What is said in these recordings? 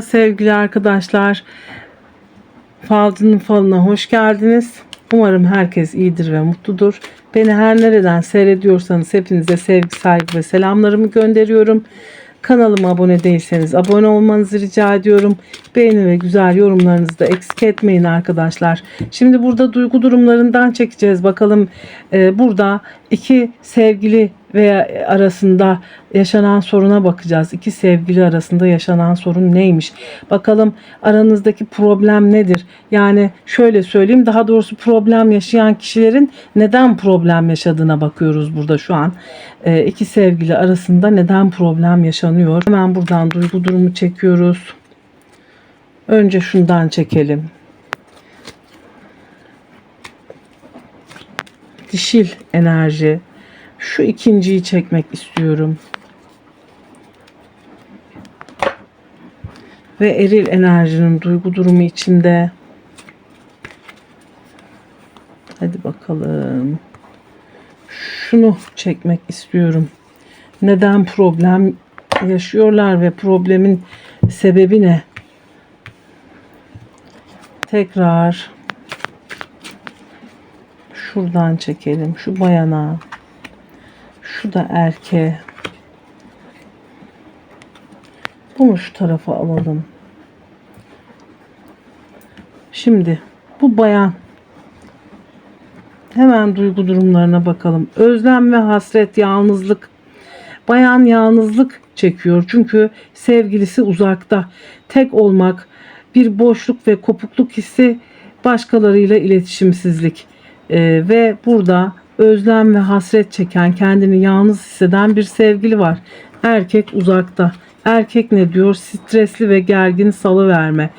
Sevgili arkadaşlar, Falcının falına hoş geldiniz. Umarım herkes iyidir ve mutludur. Beni her nereden seyrediyorsanız hepinize sevgi, saygı ve selamlarımı gönderiyorum. Kanalıma abone değilseniz abone olmanızı rica ediyorum. Beğeni ve güzel yorumlarınızı da eksik etmeyin arkadaşlar. Şimdi burada duygu durumlarından çekeceğiz. Bakalım e, burada iki sevgili veya arasında yaşanan soruna bakacağız. İki sevgili arasında yaşanan sorun neymiş? Bakalım aranızdaki problem nedir? Yani şöyle söyleyeyim daha doğrusu problem yaşayan kişilerin neden problem yaşadığına bakıyoruz burada şu an. Ee, iki sevgili arasında neden problem yaşanıyor? Hemen buradan duygu durumu çekiyoruz. Önce şundan çekelim. Dişil enerji. Şu ikinciyi çekmek istiyorum. Ve eril enerjinin duygu durumu içinde. Hadi bakalım. Şunu çekmek istiyorum. Neden problem yaşıyorlar ve problemin sebebi ne? Tekrar şuradan çekelim. Şu bayana. Şu da erke. Bunu şu tarafa alalım. Şimdi bu bayan hemen duygu durumlarına bakalım. Özlem ve hasret, yalnızlık. Bayan yalnızlık çekiyor çünkü sevgilisi uzakta. Tek olmak, bir boşluk ve kopukluk hissi, başkalarıyla iletişimsizlik. Ee, ve burada özlem ve hasret çeken, kendini yalnız hisseden bir sevgili var. Erkek uzakta. Erkek ne diyor? Stresli ve gergin salı verme,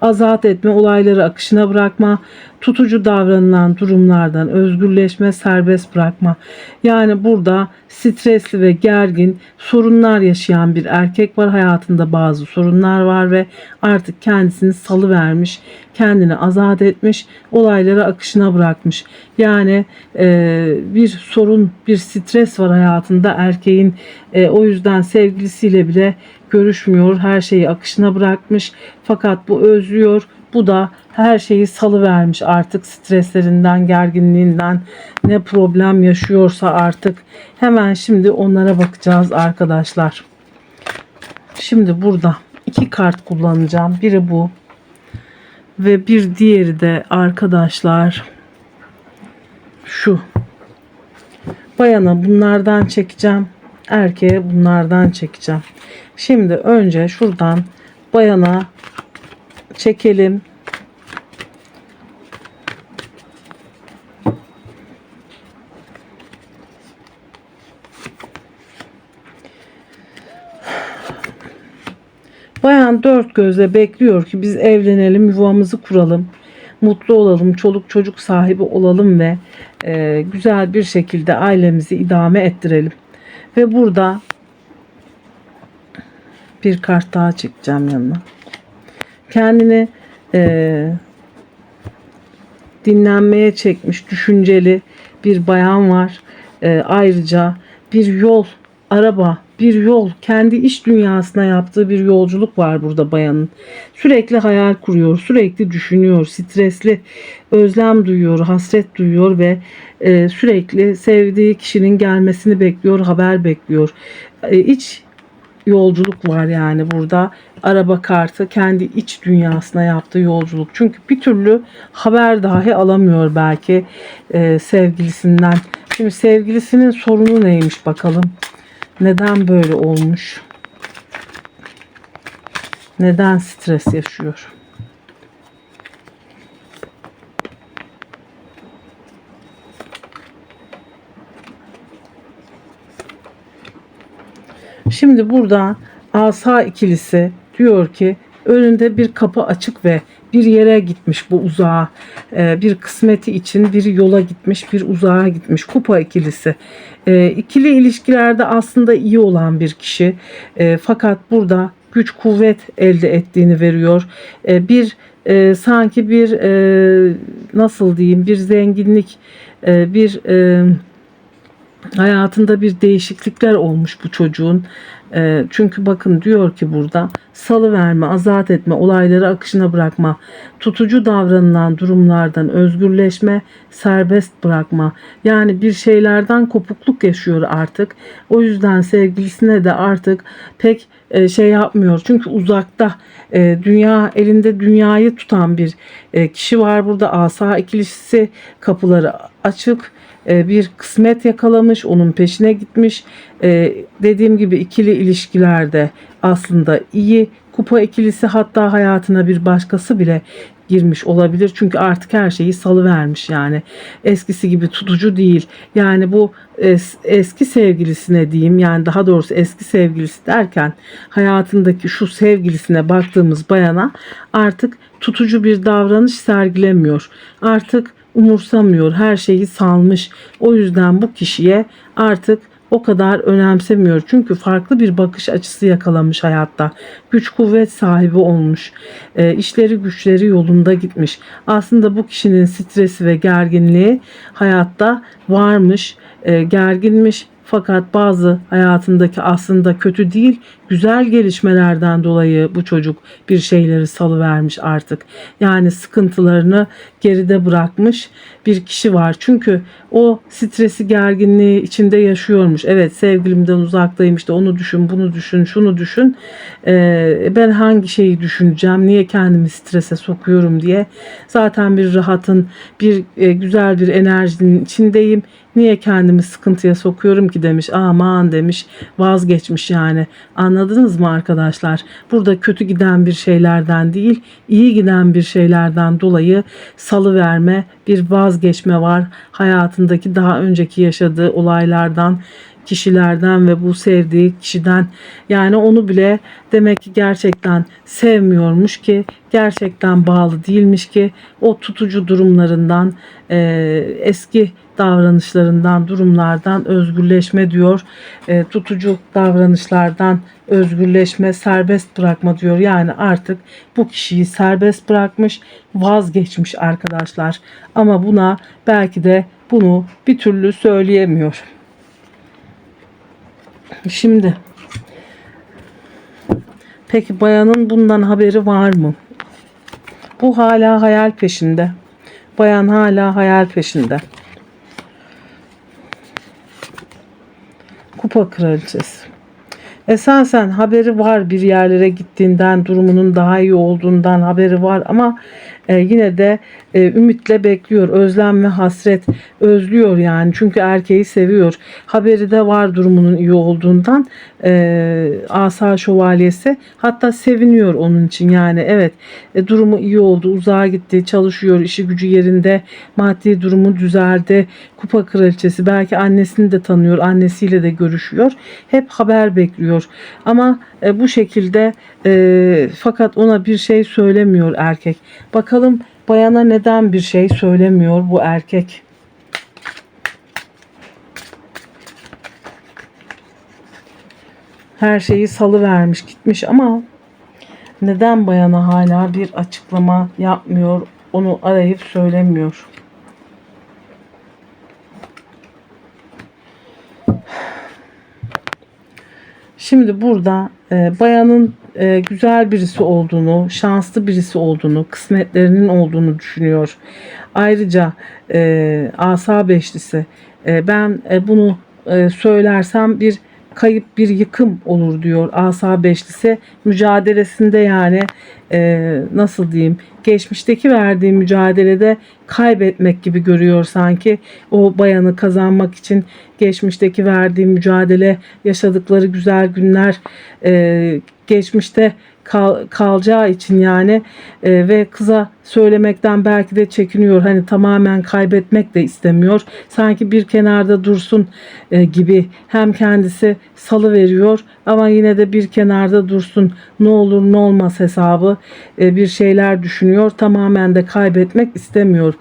azat etme, olayları akışına bırakma, tutucu davranılan durumlardan özgürleşme, serbest bırakma. Yani burada stresli ve gergin sorunlar yaşayan bir erkek var. Hayatında bazı sorunlar var ve artık kendisini salı vermiş, kendini azat etmiş, olayları akışına bırakmış. Yani e, bir sorun, bir stres var hayatında erkeğin. E, o yüzden sevgilisiyle bile görüşmüyor. Her şeyi akışına bırakmış. Fakat bu özlüyor. Bu da her şeyi salı vermiş artık streslerinden, gerginliğinden ne problem yaşıyorsa artık. Hemen şimdi onlara bakacağız arkadaşlar. Şimdi burada iki kart kullanacağım. Biri bu ve bir diğeri de arkadaşlar şu. Bayana bunlardan çekeceğim. Erkeğe bunlardan çekeceğim. Şimdi önce şuradan bayana çekelim. Bayan dört gözle bekliyor ki biz evlenelim, yuvamızı kuralım, mutlu olalım, çoluk çocuk sahibi olalım ve e, güzel bir şekilde ailemizi idame ettirelim. Ve burada bir kart daha çekeceğim yanına. Kendini e, dinlenmeye çekmiş, düşünceli bir bayan var. E, ayrıca bir yol, araba, bir yol, kendi iş dünyasına yaptığı bir yolculuk var burada bayanın. Sürekli hayal kuruyor, sürekli düşünüyor, stresli, özlem duyuyor, hasret duyuyor ve e, sürekli sevdiği kişinin gelmesini bekliyor, haber bekliyor. E, iç yolculuk var yani burada. Araba kartı kendi iç dünyasına yaptığı yolculuk. Çünkü bir türlü haber dahi alamıyor belki e, sevgilisinden. Şimdi sevgilisinin sorunu neymiş bakalım. Neden böyle olmuş? Neden stres yaşıyor? Şimdi burada asa ikilisi diyor ki önünde bir kapı açık ve bir yere gitmiş bu uzağa. Ee, bir kısmeti için bir yola gitmiş, bir uzağa gitmiş. Kupa ikilisi. Ee, ikili ilişkilerde aslında iyi olan bir kişi. Ee, fakat burada güç kuvvet elde ettiğini veriyor. Bir e, sanki bir e, nasıl diyeyim bir zenginlik, e, bir hayatında bir değişiklikler olmuş bu çocuğun. Ee, çünkü bakın diyor ki burada salı verme, azat etme, olayları akışına bırakma, tutucu davranılan durumlardan özgürleşme, serbest bırakma. Yani bir şeylerden kopukluk yaşıyor artık. O yüzden sevgilisine de artık pek e, şey yapmıyor. Çünkü uzakta e, dünya elinde dünyayı tutan bir e, kişi var burada. Asa ikilisi kapıları açık bir kısmet yakalamış, onun peşine gitmiş. E, dediğim gibi ikili ilişkilerde aslında iyi. Kupa ikilisi hatta hayatına bir başkası bile girmiş olabilir. Çünkü artık her şeyi salı vermiş yani. Eskisi gibi tutucu değil. Yani bu es- eski sevgilisine diyeyim yani daha doğrusu eski sevgilisi derken hayatındaki şu sevgilisine baktığımız bayana artık tutucu bir davranış sergilemiyor. Artık umursamıyor, her şeyi salmış. O yüzden bu kişiye artık o kadar önemsemiyor. Çünkü farklı bir bakış açısı yakalamış hayatta. Güç kuvvet sahibi olmuş. E, işleri güçleri yolunda gitmiş. Aslında bu kişinin stresi ve gerginliği hayatta varmış, e, gerginmiş. Fakat bazı hayatındaki aslında kötü değil, güzel gelişmelerden dolayı bu çocuk bir şeyleri salıvermiş artık. Yani sıkıntılarını geride bırakmış bir kişi var. Çünkü o stresi, gerginliği içinde yaşıyormuş. Evet sevgilimden uzaktayım işte onu düşün, bunu düşün, şunu düşün. Ee, ben hangi şeyi düşüneceğim, niye kendimi strese sokuyorum diye. Zaten bir rahatın, bir e, güzel bir enerjinin içindeyim. Niye kendimi sıkıntıya sokuyorum ki demiş. Aman demiş vazgeçmiş yani. Anladınız mı arkadaşlar? Burada kötü giden bir şeylerden değil, iyi giden bir şeylerden dolayı salı verme, bir vazgeçme var. Hayatındaki daha önceki yaşadığı olaylardan, kişilerden ve bu sevdiği kişiden yani onu bile demek ki gerçekten sevmiyormuş ki gerçekten bağlı değilmiş ki o tutucu durumlarından e, eski davranışlarından durumlardan özgürleşme diyor E, tutucu davranışlardan özgürleşme serbest bırakma diyor yani artık bu kişiyi serbest bırakmış vazgeçmiş arkadaşlar ama buna belki de bunu bir türlü söyleyemiyor. Şimdi peki bayanın bundan haberi var mı? Bu hala hayal peşinde. Bayan hala hayal peşinde. Kupa kraliçesi. Esasen haberi var bir yerlere gittiğinden, durumunun daha iyi olduğundan haberi var ama e, yine de e, ümitle bekliyor. Özlem ve hasret özlüyor yani. Çünkü erkeği seviyor. Haberi de var durumunun iyi olduğundan. E, Asa şövalyesi hatta seviniyor onun için yani evet e, durumu iyi oldu uzağa gitti çalışıyor işi gücü yerinde maddi durumu düzeldi kupa kraliçesi belki annesini de tanıyor annesiyle de görüşüyor hep haber bekliyor ama e, bu şekilde e, fakat ona bir şey söylemiyor erkek bakalım bayana neden bir şey söylemiyor bu erkek her şeyi salı vermiş gitmiş ama neden bayana hala bir açıklama yapmıyor onu arayıp söylemiyor. Şimdi burada e, bayanın e, güzel birisi olduğunu, şanslı birisi olduğunu, kısmetlerinin olduğunu düşünüyor. Ayrıca e, asa beşlisi e, ben e, bunu e, söylersem bir kayıp bir yıkım olur diyor asa beşlisi mücadelesinde yani e, nasıl diyeyim geçmişteki verdiği mücadelede kaybetmek gibi görüyor sanki. O bayanı kazanmak için geçmişteki verdiği mücadele yaşadıkları güzel günler e, geçmişte kal, kalacağı için yani e, ve kıza söylemekten belki de çekiniyor. Hani tamamen kaybetmek de istemiyor. Sanki bir kenarda dursun e, gibi hem kendisi salı veriyor ama yine de bir kenarda dursun. Ne olur ne olmaz hesabı e, bir şeyler düşünüyor. Tamamen de kaybetmek istemiyor.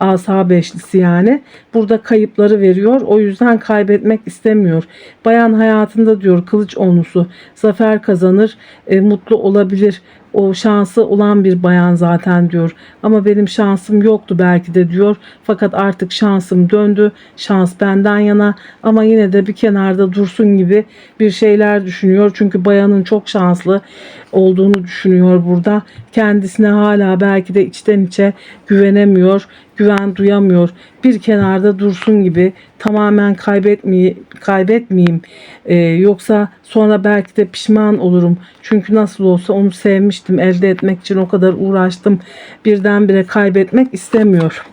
Asa beşlisi yani. Burada kayıpları veriyor. O yüzden kaybetmek istemiyor. Bayan hayatında diyor kılıç onusu zafer kazanır, e, mutlu olabilir o şansı olan bir bayan zaten diyor. Ama benim şansım yoktu belki de diyor. Fakat artık şansım döndü. Şans benden yana ama yine de bir kenarda dursun gibi bir şeyler düşünüyor. Çünkü bayanın çok şanslı olduğunu düşünüyor burada. Kendisine hala belki de içten içe güvenemiyor, güven duyamıyor. Bir kenarda dursun gibi tamamen kaybetmeye, kaybetmeyeyim. Ee, yoksa sonra belki de pişman olurum. Çünkü nasıl olsa onu sevmiştim. Elde etmek için o kadar uğraştım. Birdenbire kaybetmek istemiyor.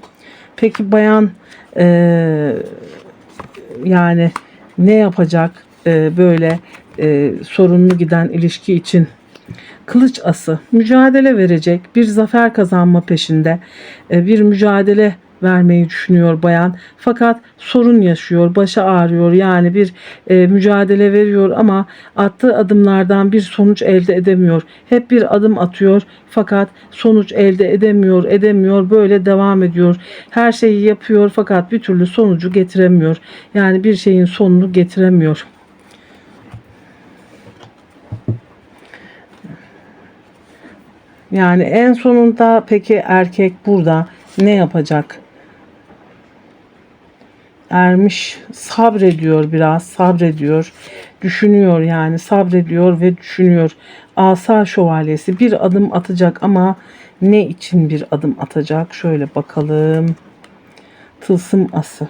Peki bayan eee yani ne yapacak e, böyle e, sorunlu giden ilişki için? Kılıç ası mücadele verecek bir zafer kazanma peşinde e, bir mücadele vermeyi düşünüyor bayan. Fakat sorun yaşıyor başı ağrıyor. Yani bir e, mücadele veriyor ama attığı adımlardan bir sonuç elde edemiyor. Hep bir adım atıyor fakat sonuç elde edemiyor edemiyor. Böyle devam ediyor. Her şeyi yapıyor fakat bir türlü sonucu getiremiyor. Yani bir şeyin sonunu getiremiyor Yani en sonunda peki erkek burada ne yapacak? Ermiş sabrediyor biraz, sabrediyor, düşünüyor yani sabrediyor ve düşünüyor. Asa şövalyesi bir adım atacak ama ne için bir adım atacak? Şöyle bakalım. Tılsım ası.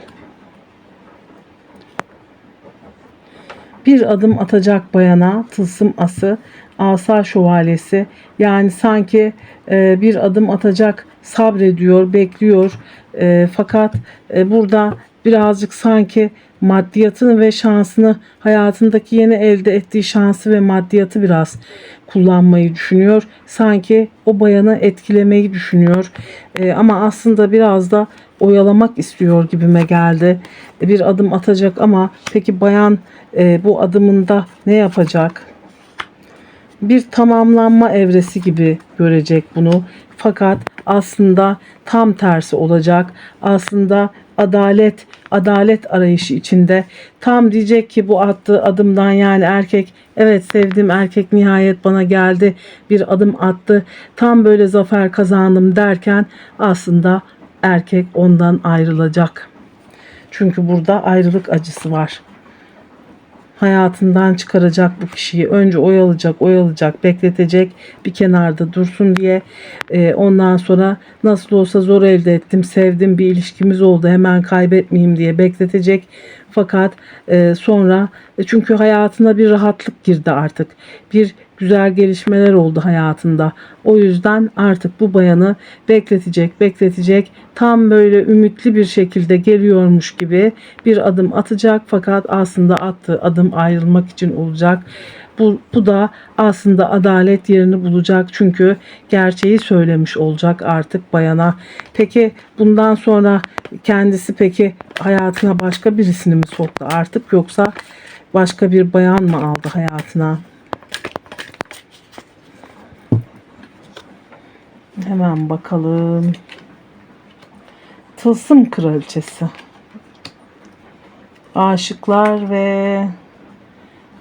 bir adım atacak bayana tılsım ası asa şövalyesi yani sanki e, bir adım atacak sabrediyor bekliyor E, fakat e, burada birazcık sanki maddiyatını ve şansını hayatındaki yeni elde ettiği şansı ve maddiyatı biraz kullanmayı düşünüyor. Sanki o bayanı etkilemeyi düşünüyor. E, ama aslında biraz da oyalamak istiyor gibime geldi. E, bir adım atacak ama peki bayan e, bu adımında ne yapacak? Bir tamamlanma evresi gibi görecek bunu. Fakat aslında tam tersi olacak. Aslında adalet, adalet arayışı içinde tam diyecek ki bu attığı adımdan yani erkek evet sevdiğim erkek nihayet bana geldi bir adım attı tam böyle zafer kazandım derken aslında erkek ondan ayrılacak. Çünkü burada ayrılık acısı var hayatından çıkaracak bu kişiyi. Önce oyalayacak, oyalayacak, bekletecek bir kenarda dursun diye. Ee, ondan sonra nasıl olsa zor elde ettim, sevdim bir ilişkimiz oldu hemen kaybetmeyeyim diye bekletecek. Fakat e, sonra e, çünkü hayatına bir rahatlık girdi artık. Bir güzel gelişmeler oldu hayatında. O yüzden artık bu bayanı bekletecek, bekletecek. Tam böyle ümitli bir şekilde geliyormuş gibi bir adım atacak fakat aslında attığı adım ayrılmak için olacak. Bu, bu da aslında adalet yerini bulacak çünkü gerçeği söylemiş olacak artık bayana. Peki bundan sonra kendisi peki hayatına başka birisini mi soktu artık yoksa başka bir bayan mı aldı hayatına? Hemen bakalım. Tılsım kraliçesi. Aşıklar ve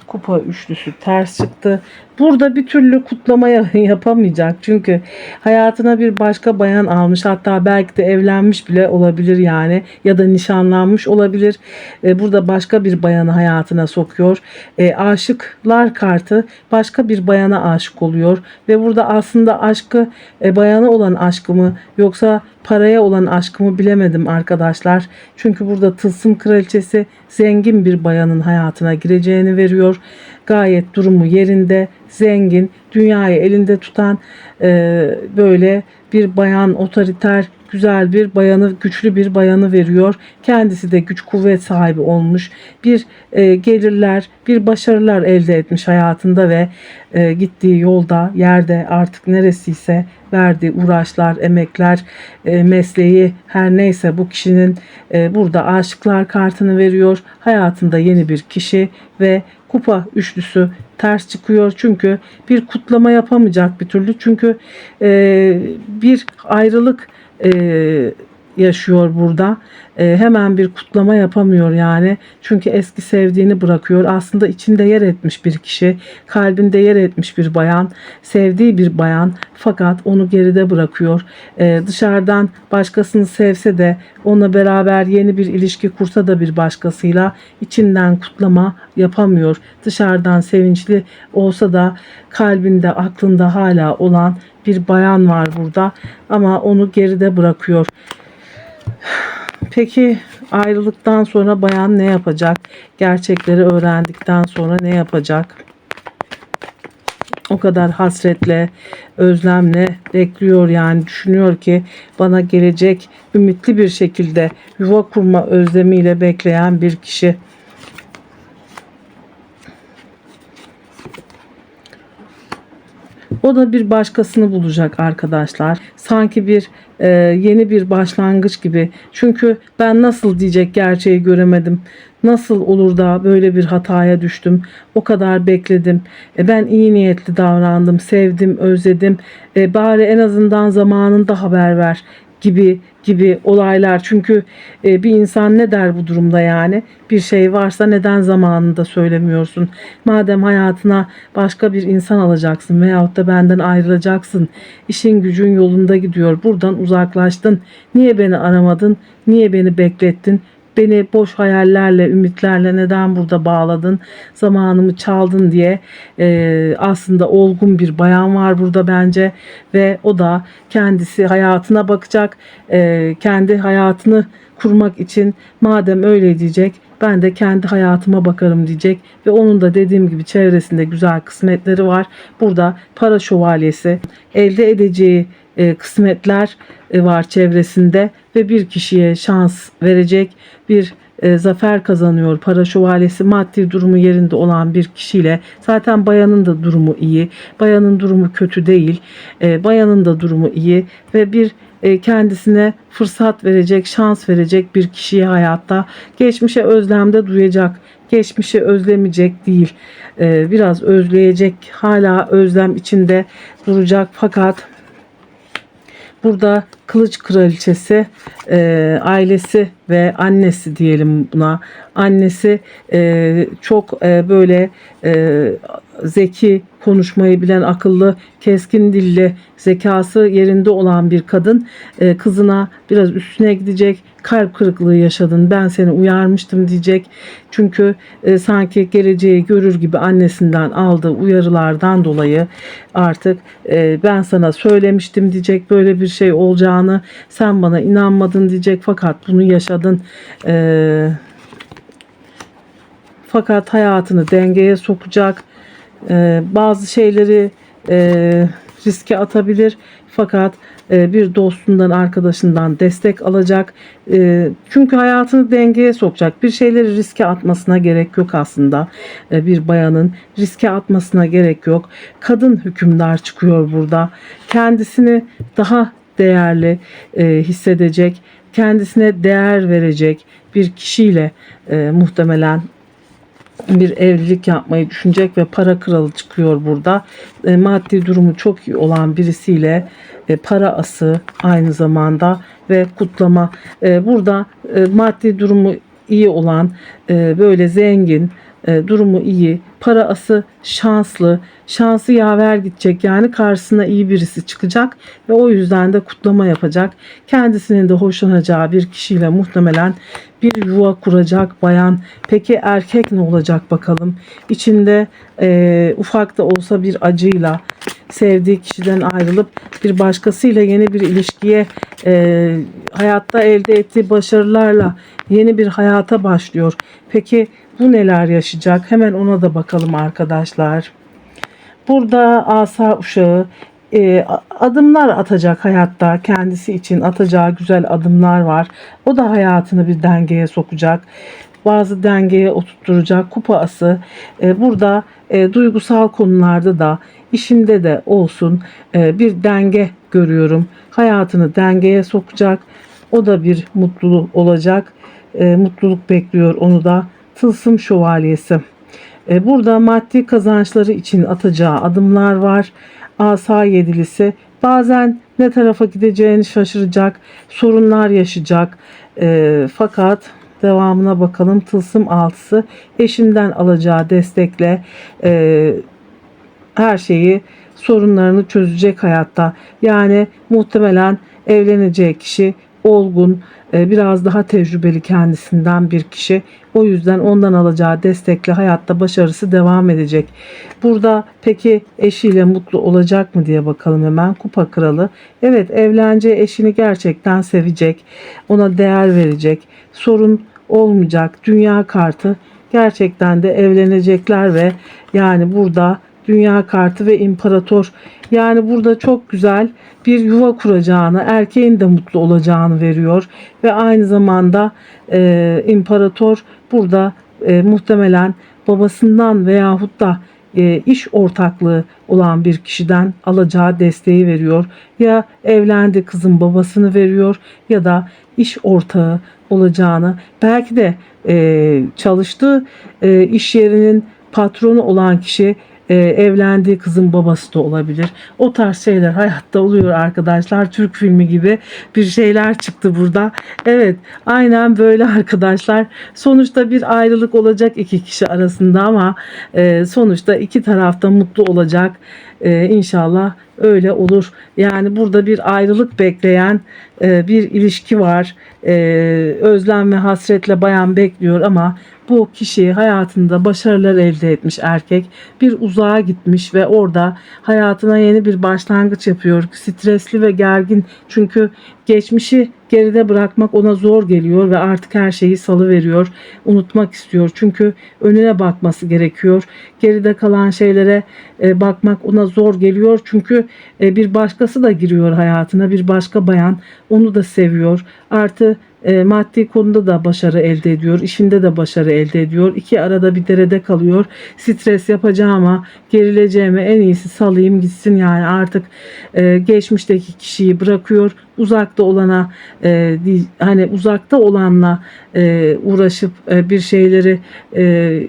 kupa üçlüsü ters çıktı. Burada bir türlü kutlama yapamayacak. Çünkü hayatına bir başka bayan almış. Hatta belki de evlenmiş bile olabilir yani. Ya da nişanlanmış olabilir. E, burada başka bir bayanı hayatına sokuyor. E, aşıklar kartı başka bir bayana aşık oluyor. Ve burada aslında aşkı e, bayana olan aşkı mı yoksa paraya olan aşkımı bilemedim arkadaşlar. Çünkü burada tılsım kraliçesi zengin bir bayanın hayatına gireceğini veriyor. Gayet durumu yerinde, zengin, dünyayı elinde tutan e, böyle bir bayan otoriter güzel bir bayanı, güçlü bir bayanı veriyor. Kendisi de güç kuvvet sahibi olmuş. Bir e, gelirler, bir başarılar elde etmiş hayatında ve e, gittiği yolda, yerde artık neresiyse verdiği uğraşlar, emekler, e, mesleği her neyse bu kişinin e, burada aşıklar kartını veriyor. Hayatında yeni bir kişi ve kupa üçlüsü ters çıkıyor çünkü bir kutlama yapamayacak bir türlü çünkü e, bir ayrılık e, yaşıyor burada. E, hemen bir kutlama yapamıyor yani. Çünkü eski sevdiğini bırakıyor. Aslında içinde yer etmiş bir kişi, kalbinde yer etmiş bir bayan, sevdiği bir bayan fakat onu geride bırakıyor. E, dışarıdan başkasını sevse de onunla beraber yeni bir ilişki kursa da bir başkasıyla içinden kutlama yapamıyor. Dışarıdan sevinçli olsa da kalbinde, aklında hala olan bir bayan var burada ama onu geride bırakıyor. Peki ayrılıktan sonra bayan ne yapacak? Gerçekleri öğrendikten sonra ne yapacak? O kadar hasretle, özlemle bekliyor yani düşünüyor ki bana gelecek ümitli bir şekilde yuva kurma özlemiyle bekleyen bir kişi. O da bir başkasını bulacak arkadaşlar. Sanki bir e, yeni bir başlangıç gibi. Çünkü ben nasıl diyecek gerçeği göremedim. Nasıl olur da böyle bir hataya düştüm. O kadar bekledim. E, ben iyi niyetli davrandım. Sevdim, özledim. E, bari en azından zamanında haber ver gibi gibi olaylar. Çünkü e, bir insan ne der bu durumda yani? Bir şey varsa neden zamanında söylemiyorsun? Madem hayatına başka bir insan alacaksın veyahut da benden ayrılacaksın. işin gücün yolunda gidiyor. Buradan uzaklaştın. Niye beni aramadın? Niye beni beklettin? Beni boş hayallerle, ümitlerle neden burada bağladın, zamanımı çaldın diye e, aslında olgun bir bayan var burada bence ve o da kendisi hayatına bakacak, e, kendi hayatını kurmak için madem öyle diyecek ben de kendi hayatıma bakarım diyecek ve onun da dediğim gibi çevresinde güzel kısmetleri var. Burada para şövalyesi elde edeceği e, kısmetler e, var çevresinde ve bir kişiye şans verecek bir e, zafer kazanıyor. Para şövalyesi maddi durumu yerinde olan bir kişiyle zaten bayanın da durumu iyi. Bayanın durumu kötü değil. E, bayanın da durumu iyi ve bir e, kendisine fırsat verecek, şans verecek bir kişiyi hayatta geçmişe özlemde duyacak. Geçmişi özlemeyecek değil. E, biraz özleyecek. Hala özlem içinde duracak fakat Burada Kılıç Kraliçesi e, ailesi ve annesi diyelim buna. Annesi e, çok e, böyle e, zeki, konuşmayı bilen, akıllı, keskin dilli, zekası yerinde olan bir kadın e, kızına biraz üstüne gidecek. Kalp kırıklığı yaşadın, ben seni uyarmıştım diyecek. Çünkü e, sanki geleceği görür gibi annesinden aldığı uyarılardan dolayı artık e, ben sana söylemiştim diyecek böyle bir şey olacağını. Sen bana inanmadın diyecek fakat bunu yaşadın. Eee fakat hayatını dengeye sokacak. Ee, bazı şeyleri e, riske atabilir. Fakat e, bir dostundan, arkadaşından destek alacak. E, çünkü hayatını dengeye sokacak. Bir şeyleri riske atmasına gerek yok aslında. E, bir bayanın riske atmasına gerek yok. Kadın hükümdar çıkıyor burada. Kendisini daha değerli e, hissedecek, kendisine değer verecek bir kişiyle e, muhtemelen bir evlilik yapmayı düşünecek ve para kralı çıkıyor burada. E, maddi durumu çok iyi olan birisiyle e, para ası aynı zamanda ve kutlama. E, burada e, maddi durumu iyi olan e, böyle zengin e, durumu iyi, para ası şanslı, şansı yaver gidecek yani karşısına iyi birisi çıkacak ve o yüzden de kutlama yapacak. Kendisinin de hoşlanacağı bir kişiyle muhtemelen bir yuva kuracak bayan. Peki erkek ne olacak bakalım? İçinde e, ufak da olsa bir acıyla sevdiği kişiden ayrılıp bir başkasıyla yeni bir ilişkiye e, hayatta elde ettiği başarılarla yeni bir hayata başlıyor. Peki bu neler yaşayacak? Hemen ona da bakalım arkadaşlar. Burada asa uşağı e, adımlar atacak hayatta kendisi için atacağı güzel adımlar var. O da hayatını bir dengeye sokacak. Bazı dengeye oturtturacak kupa ası. E, burada e, duygusal konularda da işinde de olsun e, bir denge görüyorum. Hayatını dengeye sokacak. O da bir mutluluk olacak. E, mutluluk bekliyor onu da. Tılsım şövalyesi. E, burada maddi kazançları için atacağı adımlar var. Asa yedilisi bazen Ne tarafa gideceğini şaşıracak. Sorunlar yaşayacak. E, fakat devamına bakalım. Tılsım altısı eşinden alacağı destekle e, her şeyi sorunlarını çözecek hayatta. Yani muhtemelen evleneceği kişi olgun, biraz daha tecrübeli kendisinden bir kişi. O yüzden ondan alacağı destekle hayatta başarısı devam edecek. Burada peki eşiyle mutlu olacak mı diye bakalım hemen. Kupa kralı. Evet evleneceği eşini gerçekten sevecek. Ona değer verecek. Sorun olmayacak. Dünya kartı gerçekten de evlenecekler ve yani burada dünya kartı ve imparator yani burada çok güzel bir yuva kuracağını erkeğin de mutlu olacağını veriyor ve aynı zamanda e, imparator burada e, muhtemelen babasından veyahut da e, iş ortaklığı olan bir kişiden alacağı desteği veriyor. Ya evlendi kızın babasını veriyor ya da iş ortağı olacağını belki de e, çalıştığı e, iş yerinin patronu olan kişi e, evlendiği kızın babası da olabilir. O tarz şeyler hayatta oluyor arkadaşlar. Türk filmi gibi bir şeyler çıktı burada. Evet aynen böyle arkadaşlar. Sonuçta bir ayrılık olacak iki kişi arasında ama e, sonuçta iki tarafta mutlu olacak. E, inşallah öyle olur. Yani burada bir ayrılık bekleyen e, bir ilişki var. E, özlem ve hasretle bayan bekliyor ama bu kişi hayatında başarılar elde etmiş erkek. Bir uzağa gitmiş ve orada hayatına yeni bir başlangıç yapıyor. Stresli ve gergin çünkü geçmişi geride bırakmak ona zor geliyor ve artık her şeyi salı veriyor. Unutmak istiyor. Çünkü önüne bakması gerekiyor. Geride kalan şeylere e, bakmak ona zor geliyor. Çünkü e, bir başkası da giriyor hayatına. Bir başka bayan onu da seviyor. Artı e, maddi konuda da başarı elde ediyor. işinde de başarı elde ediyor. İki arada bir derede kalıyor. Stres yapacağıma, gerileceğime en iyisi salayım gitsin yani artık e, geçmişteki kişiyi bırakıyor. Uzakta olana e, hani uzakta olanla e, uğraşıp e, bir şeyleri e,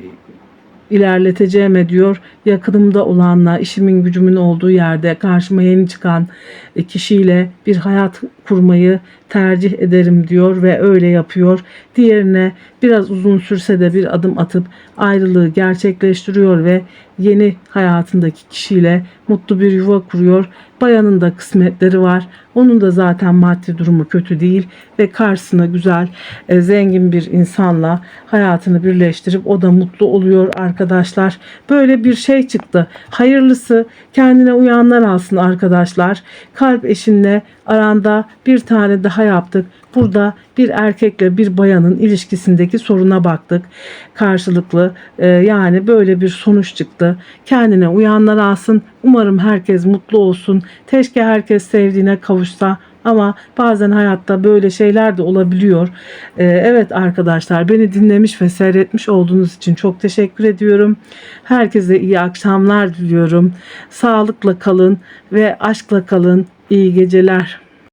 ilerleteceğime diyor. Yakınımda olanla, işimin gücümün olduğu yerde karşıma yeni çıkan e, kişiyle bir hayat kurmayı tercih ederim diyor ve öyle yapıyor. Diğerine biraz uzun sürse de bir adım atıp ayrılığı gerçekleştiriyor ve yeni hayatındaki kişiyle mutlu bir yuva kuruyor. Bayanın da kısmetleri var. Onun da zaten maddi durumu kötü değil ve karşısına güzel, e, zengin bir insanla hayatını birleştirip o da mutlu oluyor arkadaşlar. Böyle bir şey çıktı. Hayırlısı kendine uyanlar alsın arkadaşlar. Kalp eşinle aranda bir tane daha yaptık. Burada bir erkekle bir bayanın ilişkisindeki soruna baktık. Karşılıklı e, yani böyle bir sonuç çıktı. Kendine uyanlar alsın. Umarım herkes mutlu olsun. Keşke herkes sevdiğine kavuşsa ama bazen hayatta böyle şeyler de olabiliyor. Ee, evet arkadaşlar beni dinlemiş ve seyretmiş olduğunuz için çok teşekkür ediyorum. Herkese iyi akşamlar diliyorum. Sağlıkla kalın ve aşkla kalın. İyi geceler.